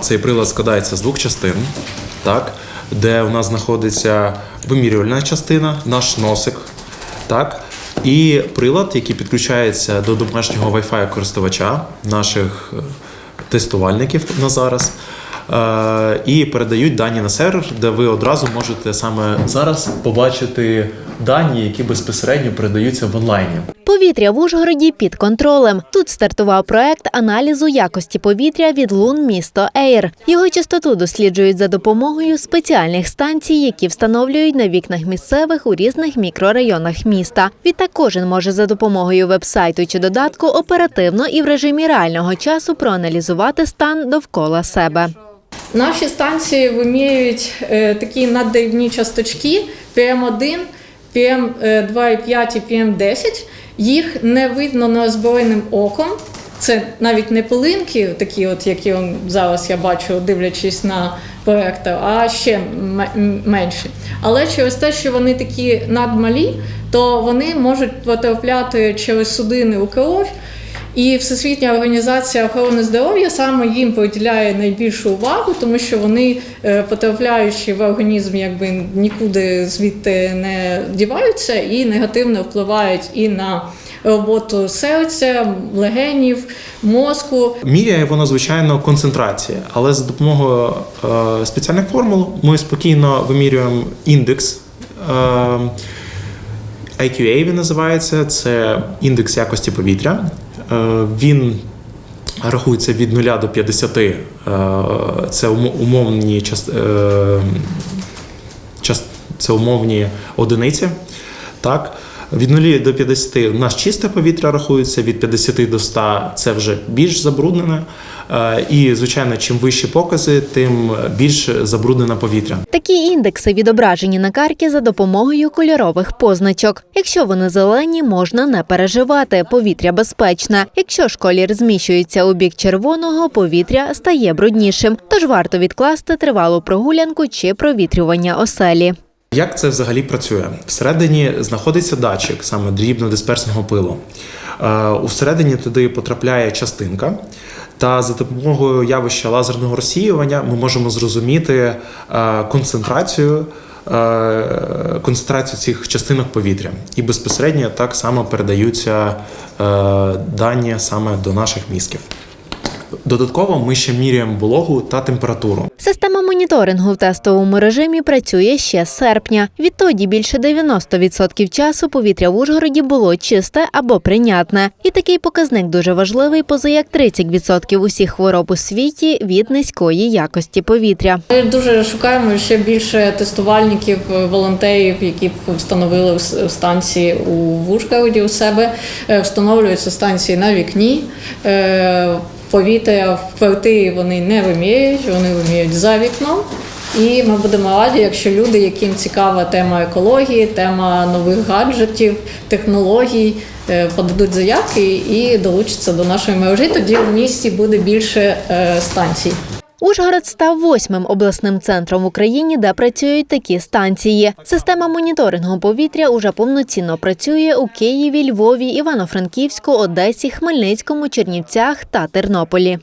Цей прилад складається з двох частин, так, де у нас знаходиться вимірювальна частина, наш носик, так, і прилад, який підключається до домашнього Wi-Fi користувача, наших е, тестувальників на зараз. е, І передають дані на сервер, де ви одразу можете саме зараз побачити дані, які безпосередньо передаються в онлайні. Повітря в Ужгороді під контролем. Тут стартував проект аналізу якості повітря від лун місто Ейр. Його частоту досліджують за допомогою спеціальних станцій, які встановлюють на вікнах місцевих у різних мікрорайонах міста. Відтак кожен може за допомогою вебсайту чи додатку оперативно і в режимі реального часу проаналізувати стан довкола себе. Наші станції вимірюють е, такі наддрібні часточки PM1, PM2,5 і PM10. Їх не видно неозброєним оком. Це навіть не пилинки, такі, от, які зараз я бачу, дивлячись на проектор, а ще менші. Але через те, що вони такі надмалі, то вони можуть потрапляти через судини у кров. І Всесвітня організація охорони здоров'я саме їм приділяє найбільшу увагу, тому що вони, е, потрапляючи в організм, якби нікуди звідти не діваються і негативно впливають і на роботу серця, легенів, мозку. Міряє воно, звичайно, концентрація, але за допомогою е, спеціальних формул ми спокійно вимірюємо індекс. Е, IQA він називається, це індекс якості повітря. Е, він рахується від 0 до 50. Е, це умо- умовні е, це умовні одиниці. Так? Від 0 до 50 у нас чисте повітря рахується, від 50 до 100 це вже більш забруднене. Е, І, звичайно, чим вищі покази, тим більш забруднене повітря. Такі індекси відображені на карті за допомогою кольорових позначок. Якщо вони зелені, можна не переживати. Повітря безпечне. Якщо ж колір зміщується у бік червоного, повітря стає бруднішим. Тож варто відкласти тривалу прогулянку чи провітрювання оселі. Як це взагалі працює? Всередині знаходиться датчик саме дрібнодисперсного пилу. Е, Усередині туди потрапляє частинка, та за допомогою явища лазерного розсіювання ми можемо зрозуміти е, концентрацію. е, Концентрацію цих частинок повітря, і безпосередньо так само передаються дані саме до наших мізків. Додатково ми ще міряємо вологу та температуру. Система моніторингу в тестовому режимі працює ще з серпня. Відтоді більше 90% часу повітря в Ужгороді було чисте або прийнятне. І такий показник дуже важливий, поза як 30% усіх хвороб у світі від низької якості повітря. Ми дуже шукаємо ще більше тестувальників, е, волонтерів, які встановили станції у Вужгороді у себе. Е, Встановлюються станції на вікні. Повітря в квартирі вони не вимірюють, вони вимірюють за вікном. І ми будемо раді, якщо люди, яким цікава тема екології, тема нових гаджетів, технологій, е, подадуть заявки і долучаться до нашої мережі. Тоді в місті буде більше е, станцій. Ужгород став восьмим обласним центром в Україні, де працюють такі станції. Система моніторингу повітря уже повноцінно працює у Києві, Львові, Івано-Франківську, Одесі, Хмельницькому, Чернівцях та Тернополі.